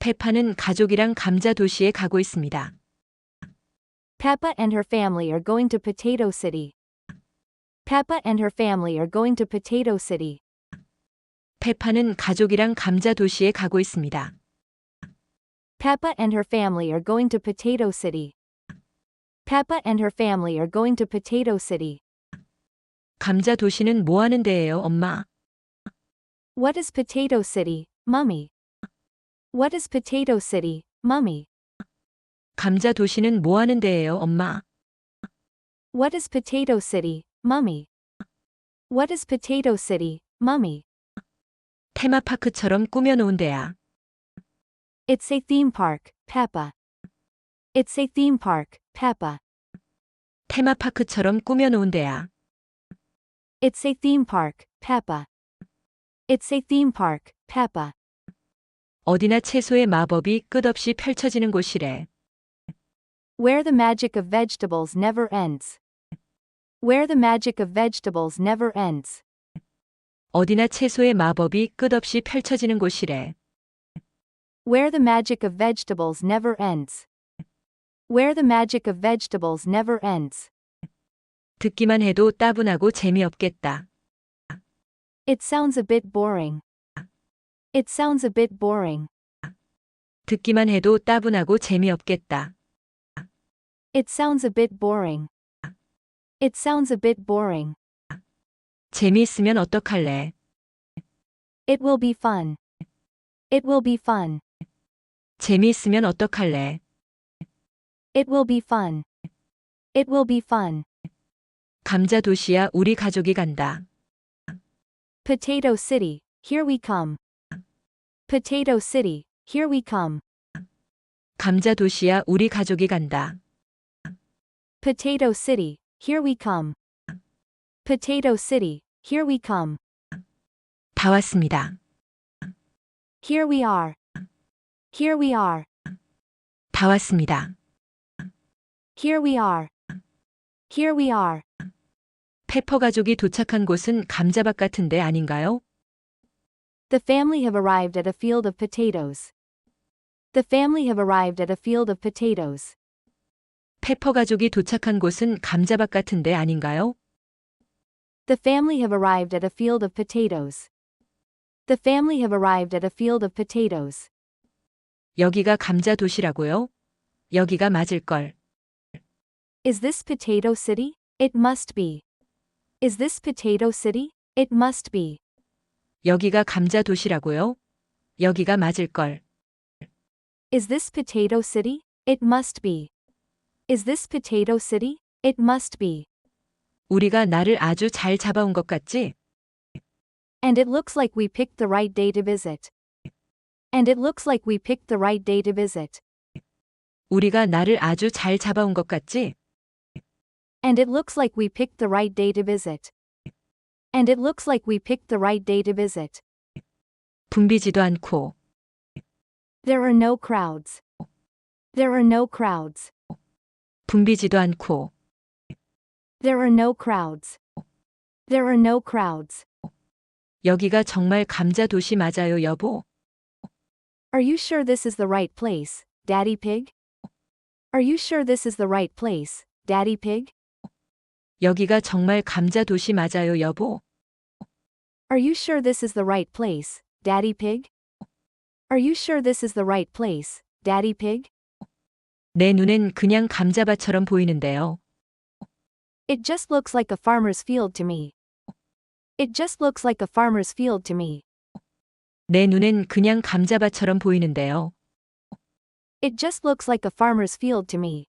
페파는 가족이랑 감자 도시에 가고 있습니다. Peppa and her family are going to Potato City. Peppa and her family are going to Potato City. 페파는 가족이랑 감자 도시에 가고 있습니다. Peppa and her family are going to Potato City. Peppa and her family are going to Potato City. 감자 도시는 뭐 하는 데예요, 엄마? What is Potato City, Mummy? What is Potato City, Mummy? 감자 도시는 뭐 하는 데예요, 엄마? What is Potato City, Mummy? What is Potato City, Mummy? 테마파크처럼 꾸며놓은 데야. It's a theme park, Peppa. It's a theme park, Peppa. 테마파크처럼 꾸며놓은 데야. It's a theme park, Peppa. It's a theme park, Peppa. 어디나 채소의 마법이 끝없이 펼쳐지는 곳이래. Where the magic of vegetables never ends. Where the magic of vegetables never ends. 어디나 채소의 마법이 끝없이 펼쳐지는 곳이래. Where the magic of vegetables never ends. Where the magic of vegetables never ends. 듣기만 해도 따분하고 재미없겠다. It sounds a bit boring. It sounds a bit boring. 듣기만 해도 따분하고 재미없겠다. It sounds a bit boring. It sounds a bit boring. 재미있으면 어떡할래? It will be fun. It will be fun. 재미있으면 어떡할래? It will be fun. It will be fun. 감자 도시야 우리 가족이 간다. Potato City, here we come. Potato City, here we come. 감자 도시야 우리 가족이 간다. Potato City, here we come. Potato City, here we come. 다 왔습니다. Here we are. Here we are. 다 왔습니다. Here we are. Here we are. 페퍼 가족이 도착한 곳은 감자밭 같은데 아닌가요? The family have arrived at a field of potatoes. The family have arrived at a field of potatoes. 페퍼 가족이 도착한 곳은 감자밭 같은데 아닌가요? The family have arrived at a field of potatoes. The family have arrived at a field of potatoes. 여기가 감자 도시라고요? 여기가 맞을걸. Is this Potato City? It must be. Is this Potato City? It must be. 여기가 감자 도시라고요? 여기가 맞을걸. Is this Potato City? It must be. Is this Potato City? It must be. 우리가 나를 아주 잘 잡아온 것 같지? And it looks like we picked the right day to visit. And it looks like we picked the right day to visit. 우리가 나를 아주 잘 잡아온 것 같지? And it looks like we picked the right day to visit. And it looks like we picked the right day to visit. 붐비지도 않고 There are no crowds. There are no crowds. 붐비지도 않고 There are no crowds. There are no crowds. 여기가 정말 감자 도시 맞아요, 여보? Are you sure this is the right place, Daddy Pig? Are you sure this is the right place, Daddy Pig? 여기가 정말 감자 도시 맞아요, 여보? Are you sure this is the right place, Daddy Pig? Are you sure this is the right place, Daddy Pig? 내 눈엔 그냥 감자밭처럼 보이는데요. It just looks like a farmer's field to me. It just looks like a farmer's field to me. 내 눈엔 그냥 감자밭처럼 보이는데요. It just looks like a farmer's field to me.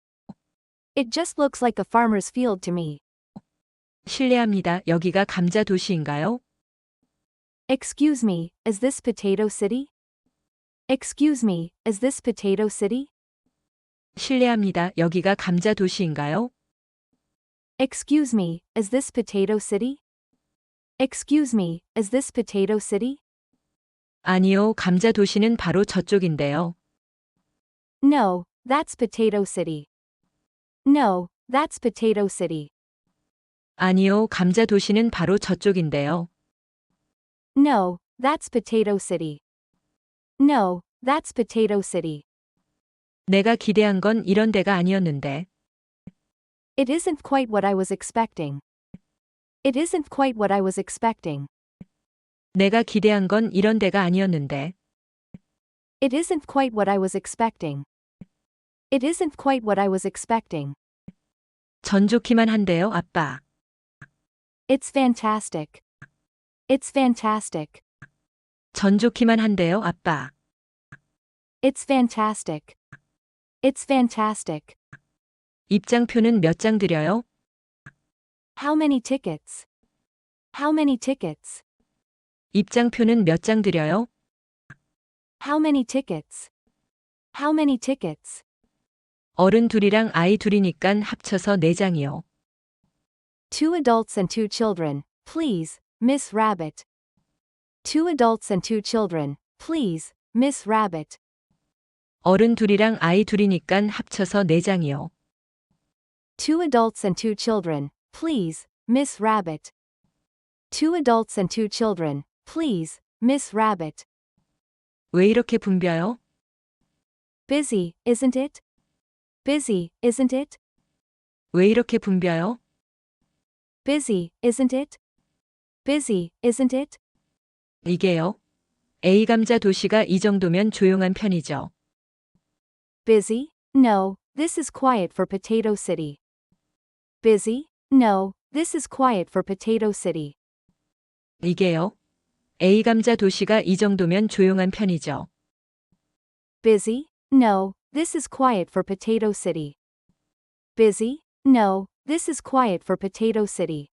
It just looks like a farmer's field to me. 실례합니다. 여기가 감자 도시인가요? Excuse me, is this Potato City? Excuse me, is this Potato City? 실례합니다. 여기가 감자 도시인가요? Excuse me, is this Potato City? Excuse me, is this Potato City? 아니요, 감자 도시는 바로 저쪽인데요. No, that's Potato City. No, that's Potato City. 아니요, 감자 도시는 바로 저쪽인데요. No, that's Potato City. No, That's Potato City. 내가 기대한 건 이런 데가 아니었는데. It isn't quite what I was expecting. It isn't quite what I was expecting. 내가 기대한 건 이런 데가 아니었는데. It isn't quite what I was expecting. It isn't quite what I was expecting. 전 좋기만 한데요, 아빠. It's fantastic. It's fantastic. 전 좋기만 한데요, 아빠. It's fantastic. It's fantastic. 입장표는 몇 장 드려요? How many tickets? How many tickets? 입장표는 몇 장 드려요? How many tickets? How many tickets? 어른 둘이랑 아이 둘이니깐 합쳐서 네 장이요. Two adults and two children, please, Miss Rabbit. Two adults and two children, please, Miss Rabbit. 어른 둘이랑 아이 둘이니깐 합쳐서 네 장이요. Two adults and two children, please, Miss Rabbit. Two adults and two children, please, Miss Rabbit. 왜 이렇게 붐벼요? Busy, isn't it? Busy, isn't it? 왜 이렇게 붐벼요? Busy, isn't it? Busy, isn't it? 이게요. A 감자 도시가 이 정도면 조용한 편이죠. Busy? No, this is quiet for Potato City. Busy? No, this is quiet for Potato City. 이게요. A 감자 도시가 이 정도면 조용한 편이죠. Busy? No, this is quiet for Potato City. Busy? No, this is quiet for Potato City.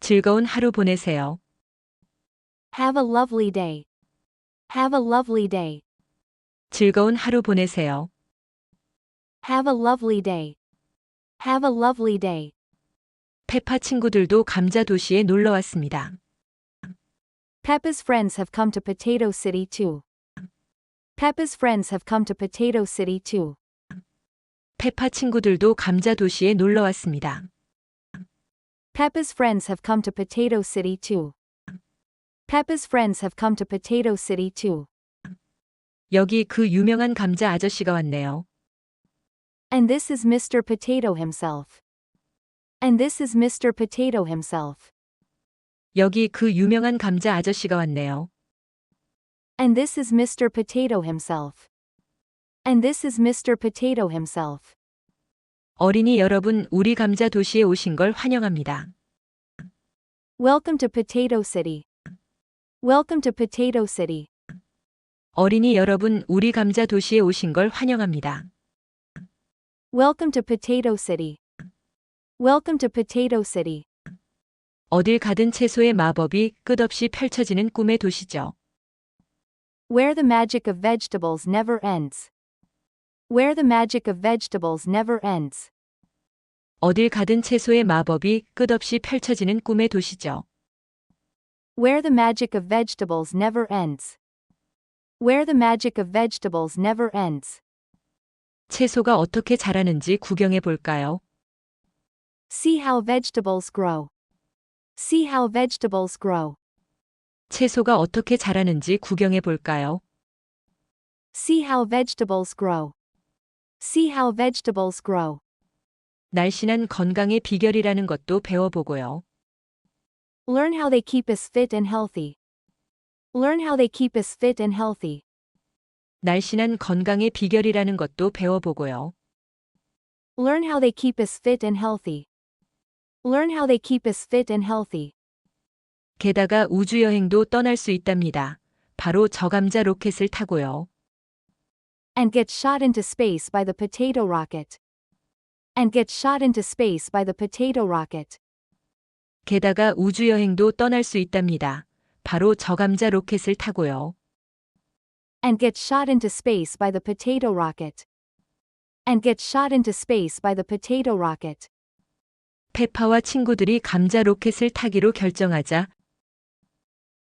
즐거운 하루 보내세요. Have a lovely day. Have a lovely day. 즐거운 하루 보내세요. Have a lovely day. Have a lovely day. 페파 친구들도 감자 도시에 놀러 왔습니다. Peppa's friends have come to Potato City too. Peppa's friends have come to Potato City too. 페파 친구들도 감자 도시에 놀러 왔습니다. Peppa's friends have come to Potato City too. Peppa's friends have come to Potato City too. 여기 그 유명한 감자 아저씨가 왔네요. And this is Mr. Potato himself. And this is Mr. Potato himself. 여기 그 유명한 감자 아저씨가 왔네요. And this is Mr. Potato himself. And this is Mr. Potato himself. 어린이 여러분, 우리 감자 도시에 오신 걸 환영합니다. Welcome to Potato City. Welcome to Potato City. 어린이 여러분, 우리 감자 도시에 오신 걸 환영합니다. Welcome to Potato City. Welcome to Potato City. 어딜 가든 채소의 마법이 끝없이 펼쳐지는 꿈의 도시죠. Where the magic of vegetables never ends. Where the magic of vegetables never ends. 어딜 가든 채소의 마법이 끝없이 펼쳐지는 꿈의 도시죠. Where the magic of vegetables never ends. Where the magic of vegetables never ends. 채소가 어떻게 자라는지 구경해 볼까요? See how vegetables grow. See how vegetables grow. 채소가 어떻게 자라는지 구경해 볼까요? See how vegetables grow. See how vegetables grow. 날씬한 건강의 비결이라는 것도 배워보고요. Learn how they keep us fit and healthy. Learn how they keep us fit and healthy. 날씬한 건강의 비결이라는 것도 배워보고요. Learn how they keep us fit and healthy. Learn how they keep us fit and healthy. 게다가 우주여행도 떠날 수 있답니다. 바로 저 감자 로켓을 타고요. And get shot into space by the potato rocket. And get shot into space by the potato rocket. 게다가 우주여행도 떠날 수 있답니다. 바로 저 감자 로켓을 타고요. And get shot into space by the potato rocket. And get shot into space by the potato rocket. 페파와 친구들이 감자 로켓을 타기로 결정하자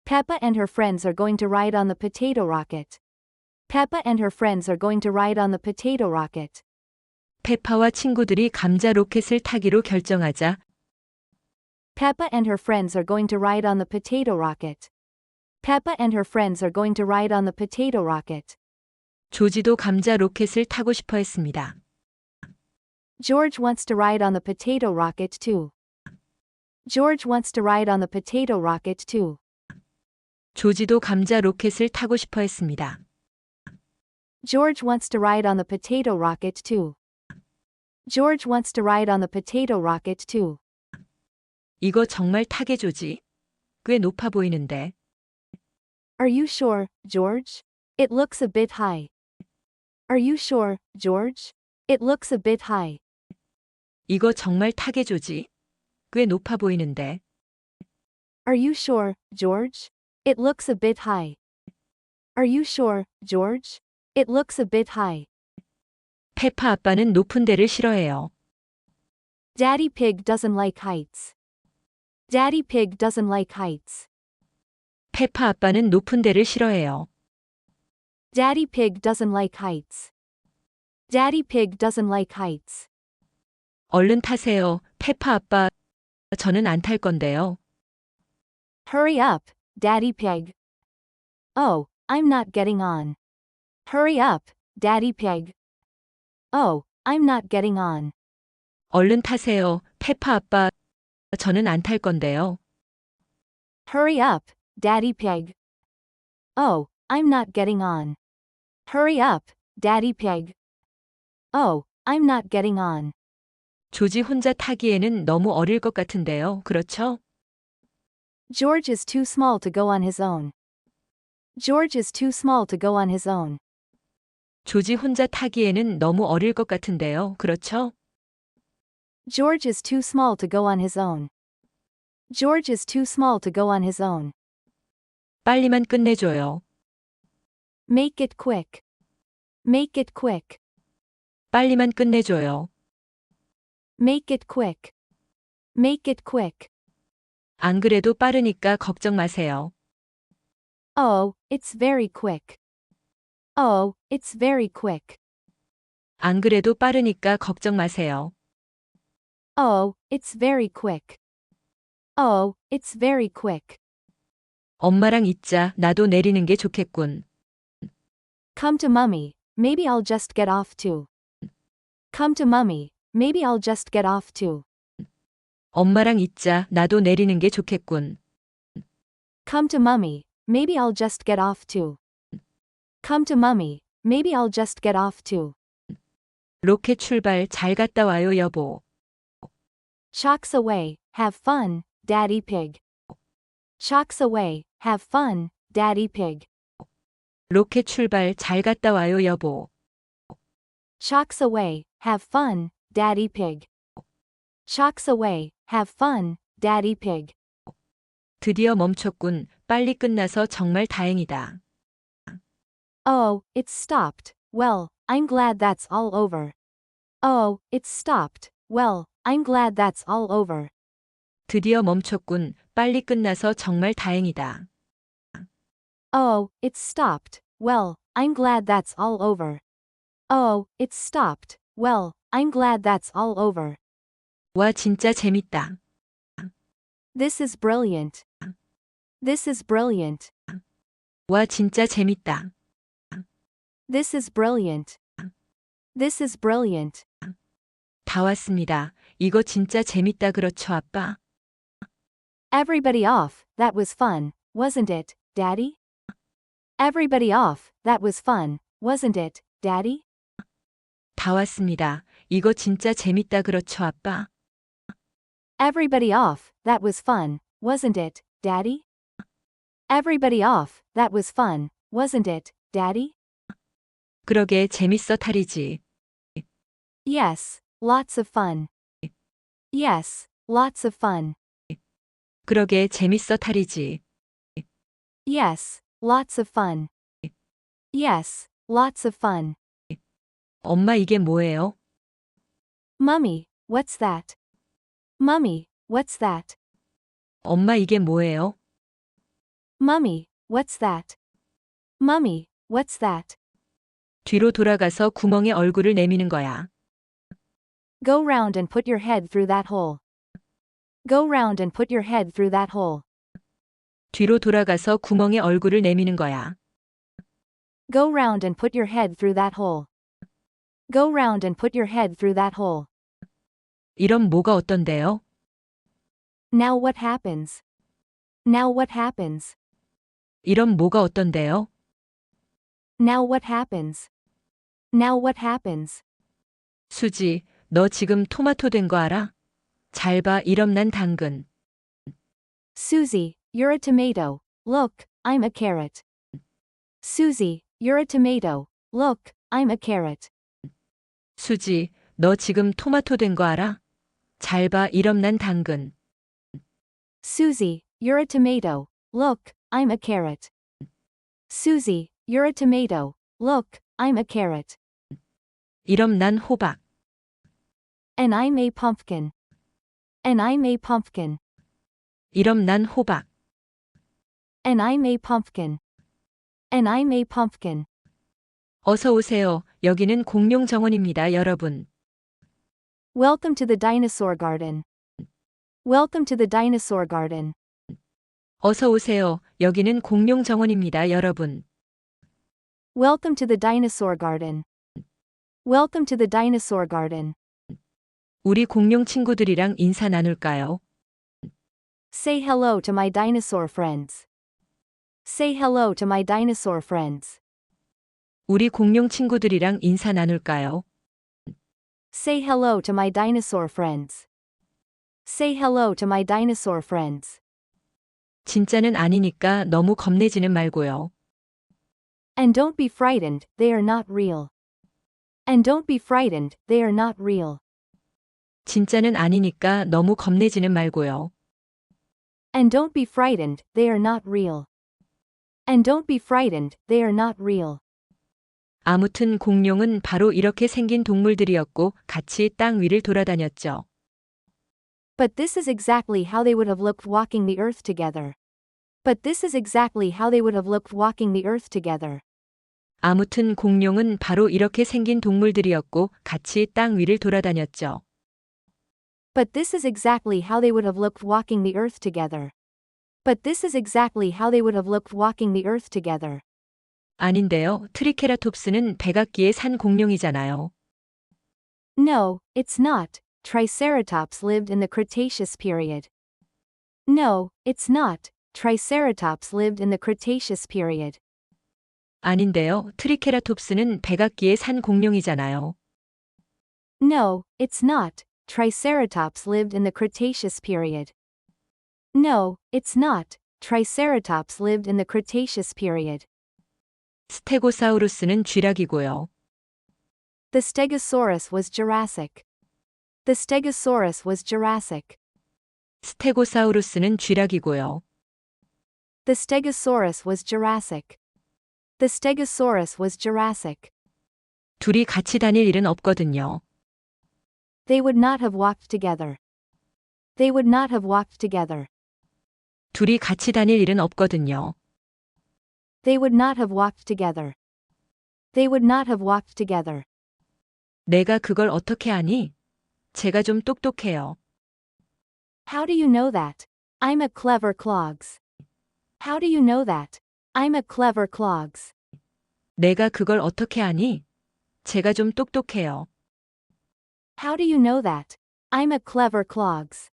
Peppa and her friends are going to ride on the potato rocket. Peppa and her friends are going to ride on the potato rocket. 페파와 친구들이 감자 로켓을 타기로 결정하자 Peppa and her friends are going to ride on the potato rocket. Peppa and her friends are going to ride on the potato rocket. 조지도 감자 로켓을 타고 싶어 했습니다. George wants to ride on the potato rocket too. George wants to ride on the potato rocket too. 조지도 감자 로켓을 타고 싶어 했습니다. George wants to ride on the potato rocket too. George wants to ride on the potato rocket too. 이거 정말 타게 조지? 꽤 높아 보이는데. Are you sure, George? It looks a bit high. Are you sure, George? It looks a bit high. 이거 정말 타게 조지? 꽤 높아 보이는데. Are you sure, George? It looks a bit high. Are you sure, George? It looks a bit high. 페파 아빠는 높은 데를 싫어해요. Daddy Pig doesn't like heights. Daddy Pig doesn't like heights. 페파 아빠는 높은 데를 싫어해요. Daddy Pig doesn't like heights. Daddy Pig doesn't like heights. 얼른 타세요. 페파 아빠. 저는 안 탈 건데요. Hurry up, Daddy Pig. Oh, I'm not getting on. Hurry up, Daddy Pig. Oh, I'm not getting on. 얼른 타세요. 페파 아빠. 저는 안 탈 건데요. Hurry up, Daddy Pig. Oh, I'm not getting on. Hurry up, Daddy Pig. Oh, I'm not getting on. 조지 혼자 타기에는 너무 어릴 것 같은데요. 그렇죠? George is too small to go on his own. George is too small to go on his own. 조지 혼자 타기에는 너무 어릴 것 같은데요. 그렇죠? George is too small to go on his own. George is too small to go on his own. 빨리만 끝내줘요. Make it quick. Make it quick. 빨리만 끝내줘요. Make it quick. Make it quick. 안 그래도 빠르니까 걱정 마세요. Oh, it's very quick. Oh, it's very quick. 안 그래도 빠르니까 걱정 마세요. Oh, it's very quick. Oh, it's very quick. 엄마랑 있자. 나도 내리는 게 좋겠군. Come to mummy, maybe I'll just get off too. Come to mummy, maybe I'll just get off too. 엄마랑 있자. 나도 내리는 게 좋겠군. Come to mummy, maybe I'll just get off too. Come to mummy, maybe I'll just get off too. 로켓 출발 잘 갔다 와요, 여보. Shocks away, have fun, Daddy Pig. Shocks away, have fun, Daddy Pig. 로켓 출발 잘 갔다 와요, 여보. Shocks away, have fun, Daddy Pig. Shocks away, have fun, Daddy Pig. 드디어 멈췄군. 빨리 끝나서 정말 다행이다. Oh, it's stopped. Well, I'm glad that's all over. Oh, it's stopped. Well, I'm glad that's all over. 드디어 멈췄군. 빨리 끝나서 정말 다행이다. Oh, it's stopped. Well, I'm glad that's all over. Oh, it's stopped. Well, I'm glad that's all over. 와, 진짜 재밌다. This is brilliant. This is brilliant. 와, 진짜 재밌다. This is brilliant. This is brilliant. 다 왔습니다. 이거 진짜 재밌다 그렇죠, 아빠? Everybody off, that was fun, wasn't it, Daddy? Everybody off, that was fun, wasn't it, Daddy? 다 왔습니다. 이거 진짜 재밌다 그렇죠, 아빠? Everybody off, that was fun, wasn't it, Daddy? Everybody off, that was fun, wasn't it, Daddy? 그러게 재밌어 탈이지. Yes, lots of fun. Yes, lots of fun. 그러게 재밌어 탈이지. Yes, lots of fun. Yes, lots of fun. 엄마 이게 뭐예요? Mummy, what's that? Mummy, what's that? 엄마 이게 뭐예요? Mummy, what's that? Mummy, what's that? 뒤로 돌아가서 구멍에 얼굴을 내미는 거야. Go round and put your head through that hole. Go round and put your head through that hole. 뒤로 돌아가서 구멍에 얼굴을 내미는 거야. Go round and put your head through that hole. Go round and put your head through that hole. 이런 뭐가 어떤데요? Now what happens? Now what happens? 이런 뭐가 어떤데요? Now what happens? Now what happens? 수지, 너 지금 토마토 된 거 알아? 잘 봐, 이럼 난 당근. Susie, you're a tomato. Look, I'm a carrot. Susie, you're a tomato. Look, I'm a carrot. 수지, 너 지금 토마토 된 거 알아? 잘 봐, 이럼 난 당근. Susie, you're a tomato. Look, I'm a carrot. Susie, you're a tomato. Look, I'm a carrot. 이럼 난 호박. And I'm a pumpkin. And I'm a pumpkin. 이럼 난 호박. And I'm a pumpkin. And I'm a pumpkin. 어서 오세요. 여기는 공룡 정원입니다, 여러분. Welcome to the dinosaur garden. Welcome to the dinosaur garden. 어서 오세요. 여기는 공룡 정원입니다, 여러분. Welcome to the dinosaur garden. Welcome to the dinosaur garden. 우리 공룡 친구들이랑 인사 나눌까요? Say hello to my dinosaur friends. Say hello to my dinosaur friends. 우리 공룡 친구들이랑 인사 나눌까요? Say hello to my dinosaur friends. Say hello to my dinosaur friends. 진짜는 아니니까 너무 겁내지는 말고요. And don't be frightened, they are not real. And don't be frightened, they are not real. 진짜는 아니니까 너무 겁내지는 말고요. And don't be frightened, they are not real. And don't be frightened, they are not real. 아무튼 공룡은 바로 이렇게 생긴 동물들이었고 같이 땅 위를 돌아다녔죠. But this is exactly how they would have looked walking the earth together. But this is exactly how they would have looked walking the earth together. 아무튼 공룡은 바로 이렇게 생긴 동물들이었고 같이 땅 위를 돌아다녔죠. But this is exactly how they would have looked walking the earth together. But this is exactly how they would have looked walking the earth together. 아닌데요. 트리케라톱스는 백악기의 산 공룡이잖아요. No, it's not. Triceratops lived in the Cretaceous period. No, it's not. Triceratops lived in the Cretaceous period. 아닌데요. 트리케라톱스는 백악기의 산 공룡이잖아요. No, it's not. Triceratops lived in the Cretaceous period. No, it's not. Triceratops lived in the Cretaceous period. 스테고사우루스는 쥐락이고요. The Stegosaurus was Jurassic. The Stegosaurus was Jurassic. 스테고사우루스는 쥐락이고요. The Stegosaurus was Jurassic. The Stegosaurus was Jurassic. 둘이 같이 다닐 일은 없거든요. They would not have walked together. They would not have walked together. 둘이 같이 다닐 일은 없거든요. They would not have walked together. They would not have walked together. 내가 그걸 어떻게 아니? 제가 좀 똑똑해요. How do you know that? I'm a clever clogs. How do you know that? I'm a clever clogs. 내가 그걸 어떻게 아니? 제가 좀 똑똑해요. How do you know that? I'm a clever clogs.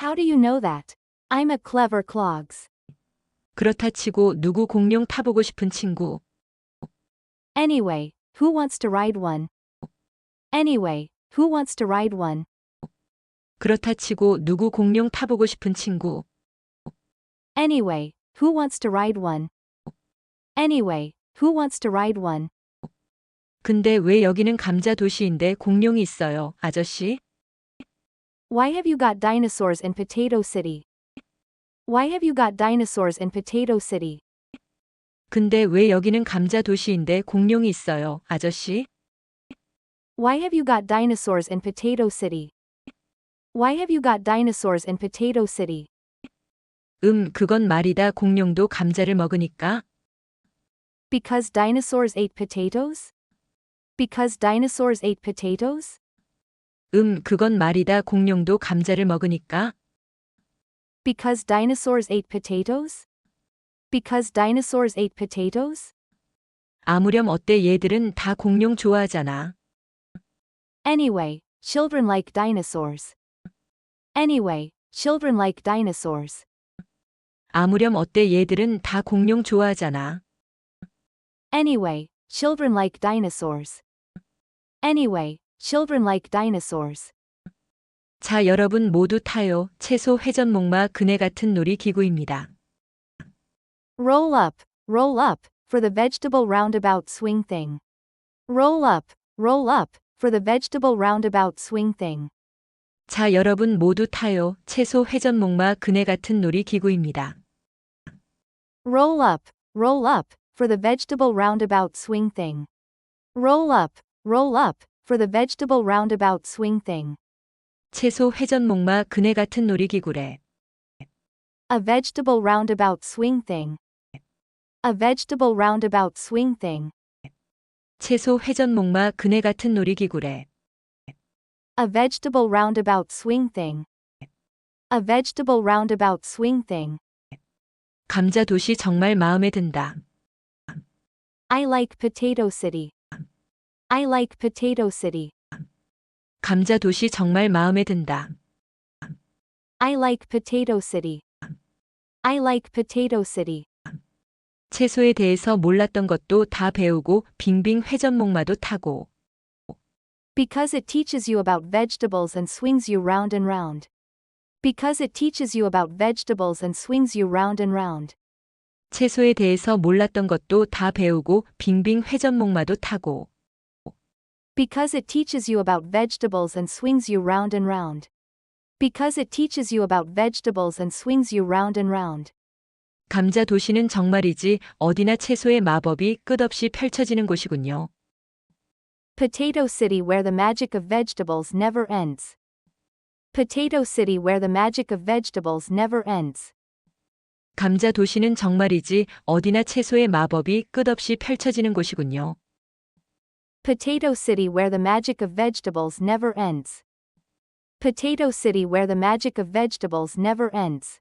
How do you know that? I'm a clever clogs. 그렇다 치고 누구 공룡 타보고 싶은 친구. Anyway, who wants to ride one? Anyway, who wants to ride one? 그렇다 치고 누구 공룡 타보고 싶은 친구. Anyway, who wants to ride one? Anyway, who wants to ride one? 근데 왜 여기는 감자 도시인데 공룡이 있어요, 아저씨? Why have you got dinosaurs in Potato City? Why have you got dinosaurs in Potato City? 근데 왜 여기는 감자 도시인데 공룡이 있어요, 아저씨? Why have you got dinosaurs in Potato City? Why have you got dinosaurs in Potato City? 음, 그건 말이다. 공룡도 감자를 먹으니까. Because dinosaurs ate potatoes? Because dinosaurs ate potatoes? 음, 그건 말이다. 공룡도 감자를 먹으니까. Because dinosaurs ate potatoes? Because dinosaurs ate potatoes? 아무렴 어때 얘들은 다 공룡 좋아하잖아. Anyway, children like dinosaurs. Anyway, children like dinosaurs. 아무렴 어때 얘들은 다 공룡 좋아하잖아. Anyway, children like dinosaurs. Anyway, children like dinosaurs. 자, 여러분 모두 타요. 채소 회전 목마 그네 같은 놀이 기구입니다. Roll up, roll up, for the vegetable roundabout swing thing. Roll up, roll up, for the vegetable roundabout swing thing. 자, 여러분 모두 타요. 채소 회전 목마 그네 같은 놀이 기구입니다. Roll up, roll up, for the vegetable roundabout swing thing. Roll up, roll up, for the vegetable roundabout swing thing. 채소 회전 목마 그네 같은 놀이 기구래. A vegetable roundabout swing thing. A vegetable roundabout swing thing. 채소 회전 목마 그네 같은 놀이 기구래. A vegetable roundabout swing thing. A vegetable roundabout swing thing. 감자 도시 정말 마음에 든다. I like Potato City. I like Potato City. 감자 도시 정말 마음에 든다. I like Potato City. I like Potato City. 채소에 대해서 몰랐던 것도 다 배우고 빙빙 회전 목마도 타고 Because it teaches you about vegetables and swings you round and round. Because it teaches you about vegetables and swings you round and round. 채소에 대해서 몰랐던 것도 다 배우고 빙빙 회전 목마도 타고 Because it teaches you about vegetables and swings you round and round. Because it teaches you about vegetables and swings you round and round. 감자 도시는 정말이지 어디나 채소의 마법이 끝없이 펼쳐지는 곳이군요. Potato City where the magic of vegetables never ends. Potato City where the magic of vegetables never ends. 감자 도시는 정말이지 어디나 채소의 마법이 끝없이 펼쳐지는 곳이군요. Potato City where the magic of vegetables never ends. Potato City where the magic of vegetables never ends.